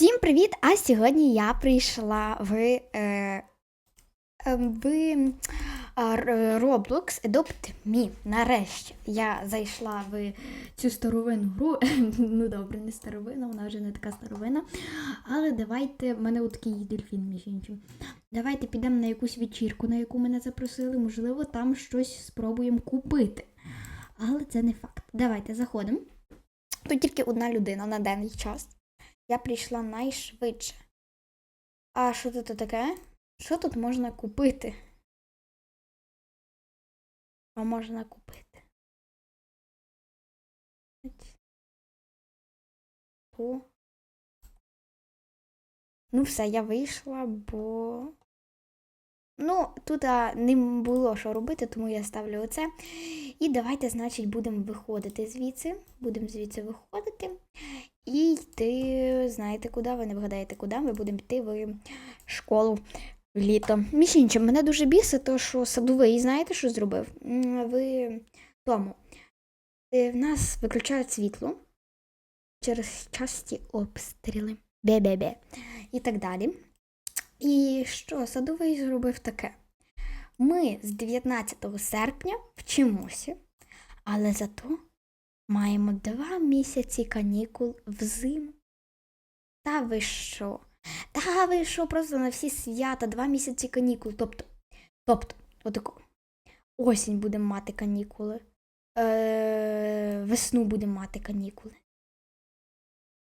Всім привіт! А сьогодні я прийшла в, е, е, в Roblox Adopt Me. Нарешті я зайшла в цю старовинну гру. ну добре, не старовина, вона вже не така старовина. Але давайте, в мене такий дельфін між іншим. Давайте підемо на якусь вечірку, на яку мене запросили. Можливо, там щось спробуємо купити. Але це не факт. Давайте заходимо. Тут тільки одна людина на даний час. Я прийшла найшвидше. А що тут таке? Що тут можна купити? Що можна купити? О. Ну, все, я вийшла, бо. Ну, тут а, не було що робити, тому я ставлю оце. І давайте, значить, будемо виходити звідси. Будемо звідси виходити. І йти, знаєте куди? Ви не вгадаєте, куди ми будемо йти в школу літо. Між іншим, мене дуже бісить, то що садовий, знаєте, що зробив? М, В тому. Е, В нас виключають світло через часті обстріли. Бе-бе-бе. І так далі. І що садовий зробив таке? Ми з 19 серпня вчимося, але зато маємо два місяці канікул взиму. Та ви що? Та ви що, просто на всі свята, два місяці канікул. Тобто, тобто, отако. Осінь будемо мати канікули. Е, весну будемо мати канікули.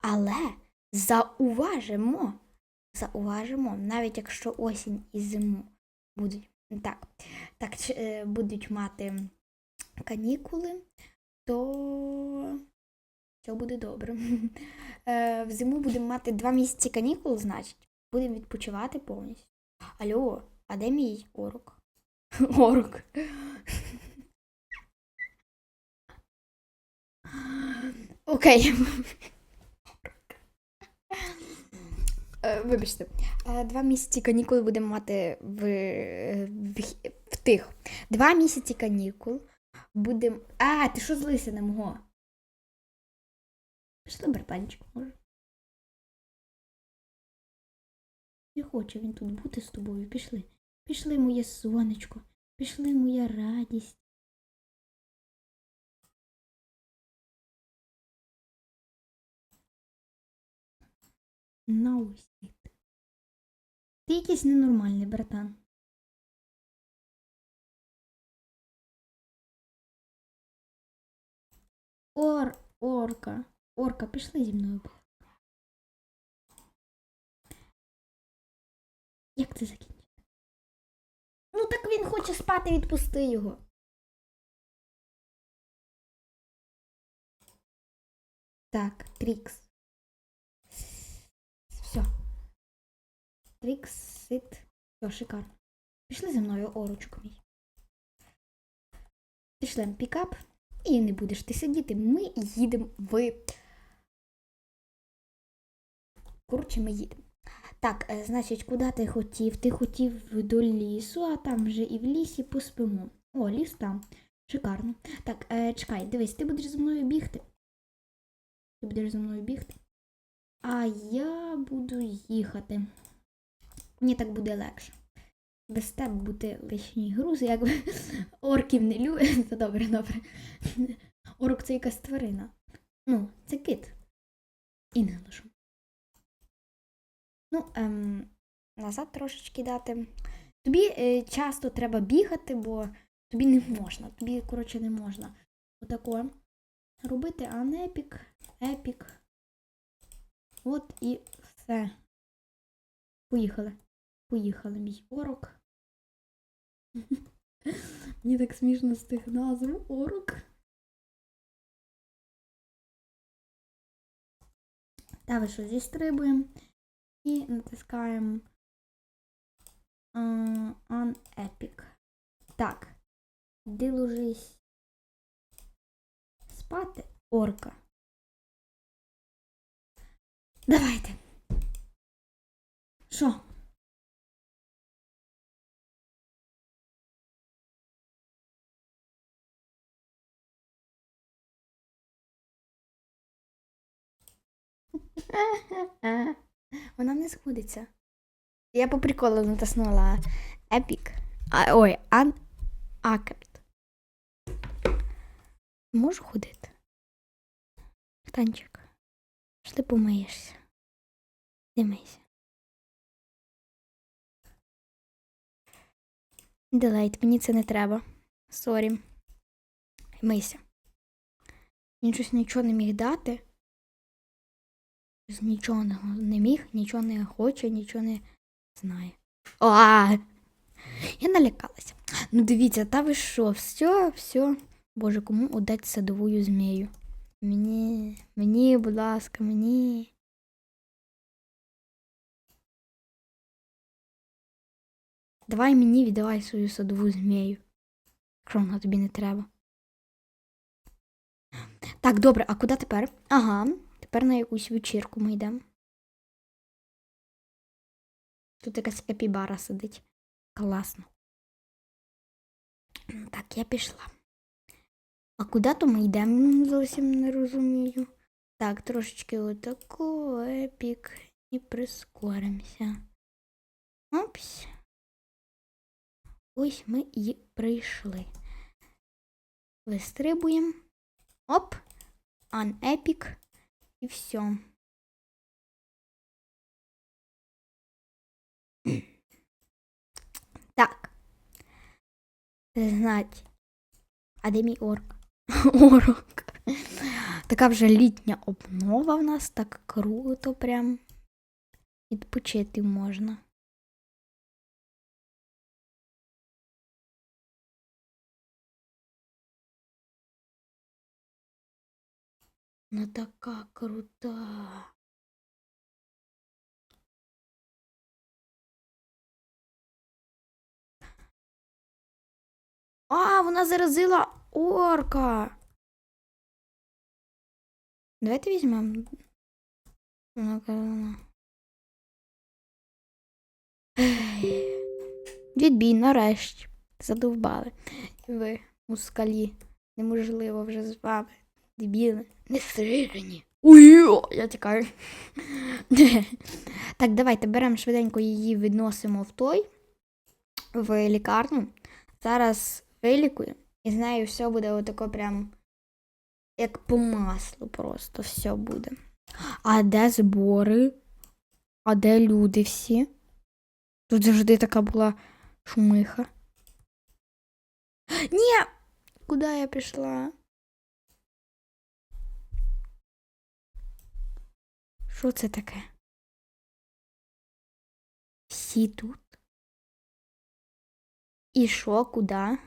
Але зауважимо, зауважимо, навіть якщо осінь і зиму будуть так, так е, будуть мати канікули, то все буде добре. Е, Взиму будемо мати два місяці канікул, значить, будемо відпочивати повністю. Алло, а де мій орок? Орок. Окей. Е, Вибачте, Е, два місяці канікул будемо мати в, в, в тих. Два місяці канікул будемо. А, ти що злися на мого? Пішли, братанчик, може. Не хоче він тут бути з тобою. Пішли. Пішли, моє сонечко. Пішли, моя радість. No shit. Ти якийсь ненормальний, братан. Ор, орка. Орка, пішли зі мною. Як це закінчити? Ну так він хоче спати, відпусти його. Так, Трікс. Все. Трікс, сит. Все, шикарно. Пішли за мною, орочок мій. Пішли пікап. І не будеш ти сидіти. Ми їдемо в. Коротше, ми їдемо. Так, е, значить, куди ти хотів? Ти хотів до лісу, а там вже і в лісі поспимо. О, ліс там. Шикарно. Так, е, чекай, дивись, ти будеш зі мною бігти. Ти будеш зі мною бігти. А я буду їхати. Мені так буде легше. Без тебе бути лишній груз, якби орків не любить. Це добре, добре. Орк це якась тварина. Ну, це кит. І не лишу. Ну, ем, назад трошечки дати. Тобі е, часто треба бігати, бо тобі не можна. Тобі, коротше, не можна. Отако робити, а не епік, епік. От і все. Поїхали. Поїхали, мій орок. Мені так смішно з тих назв орок. Та ви що, зістрибуємо і натискаємо е, On Epic. Так. Іди ложись спати, орка. Давайте. Що? не сходиться. Я по приколу натиснула Epic. А, ой, Ан... Акепт. Можу ходити? Танчик. Що ти помиєшся? Димайся. Делейт, мені це не треба. Сорі. Мийся. Він щось нічого не міг дати. Нічого не, міг, нічого не хоче, нічого не знає. О! Я налякалася. Ну дивіться, та ви що, все, все. Боже, кому отдать садовую змію? Мені, мені, будь ласка, мені. Давай мені віддавай свою садову змію. Якщо вона тобі не треба. Так, добре, а куди тепер? Ага, тепер на якусь вечірку ми йдемо. Тут якась капібара сидить. Класно. Так, я пішла. А куди то ми йдемо? Зовсім не розумію. Так, трошечки отако, епік, і прискоримося. Опс. Ось ми і прийшли. Вистрибуємо. Оп. Ан епік. І все. Так. Знать. А де орк? Орок. Така вже літня обнова в нас, так круто прям. Відпочити можна. Ну така крута. А, вона заразила орка. Давайте візьмемо. Відбій, нарешті. Задовбали. Ви, мускалі. Неможливо вже з. Дебіли. Не стрижені. Ой, я тікаю. так, давайте беремо швиденько її, відносимо в той, в лікарню. Зараз вилікую, і з нею все буде отако прям як по маслу просто все буде. А де збори? А де люди всі? Тут завжди така була шумиха. Ні! Куди я пішла? Що це таке? Всі тут? І що, куди?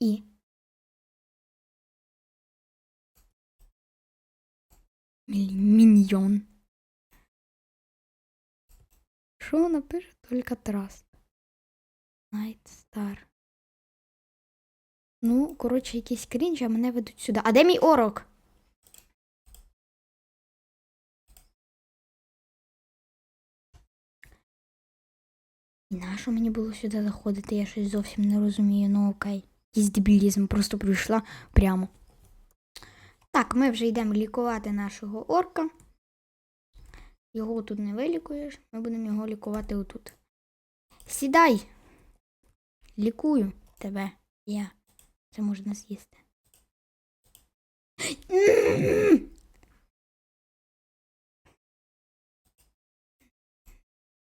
І. Міль- Міньйон. Що вона пише? Только траст. Найт Стар. Ну, коротше, якийсь крінж, а мене ведуть сюди. А де мій орок? І нащо мені було сюди заходити? Я щось зовсім не розумію. Ну окей. Якийсь дебілізм, просто прийшла прямо. Так, ми вже йдемо лікувати нашого орка. Його тут не вилікуєш, ми будемо його лікувати отут. Сідай! Лікую тебе. Я. Це можна з'їсти.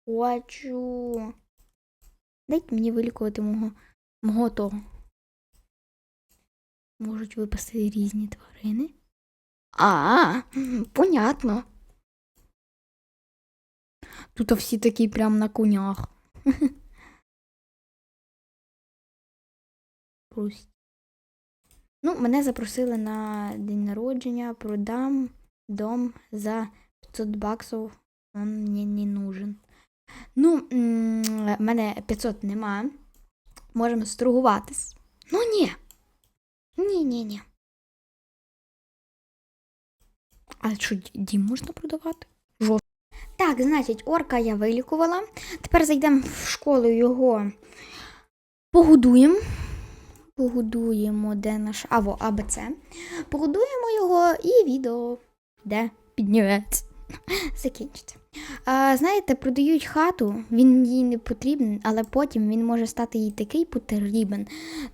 Хочу. Дайте мені вилікувати мого, мого того. Можуть випасти різні тварини. А, понятно. Тут всі такі прям на конях. Пусть. Ну, мене запросили на день народження, продам дом за 500 баксів. Он мені не нужен. Ну, в мене 500 нема. Можемо сторгуватись. Ну ні. Ні, ні, ні. А що, дім можна продавати? Жо. Так, значить, орка я вилікувала. Тепер зайдемо в школу його погодуємо. Погодуємо, де наш. Аво, АБЦ. Погодуємо його і відео. Де піднівець. Закінчиться. А, знаєте, продають хату, він їй не потрібен, але потім він може стати їй такий потрібен.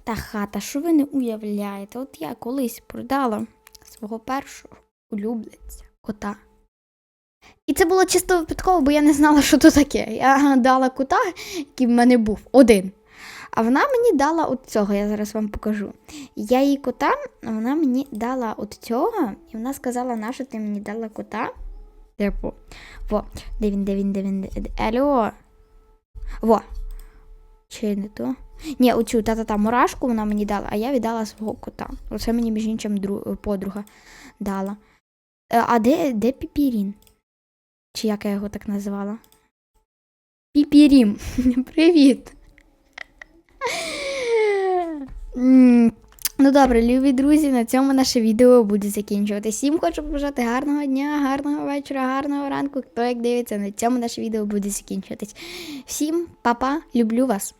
Та хата, що ви не уявляєте? От я колись продала свого першого улюбленця кота. І це було чисто випадково, бо я не знала, що то таке. Я дала кота, який в мене був один. А вона мені дала от цього, я зараз вам покажу. Я їй кота, а вона мені дала от цього, і вона сказала, нащо ти мені дала кота? Типу, во, де він, де він, де він, де- Алло. Во. Чи не то? Ні, оцю та-та-та мурашку вона мені дала, а я віддала свого кота. Оце мені між іншим дру- подруга дала. Е, А де, де Піпірін? Чи як я його так називала? Піпірім. Привіт. Ну добре, любі друзі, на цьому наше відео буде закінчувати. Всім хочу побажати гарного дня, гарного вечора, гарного ранку. Хто як дивиться, на цьому наше відео буде закінчуватись. Всім па-па, люблю вас.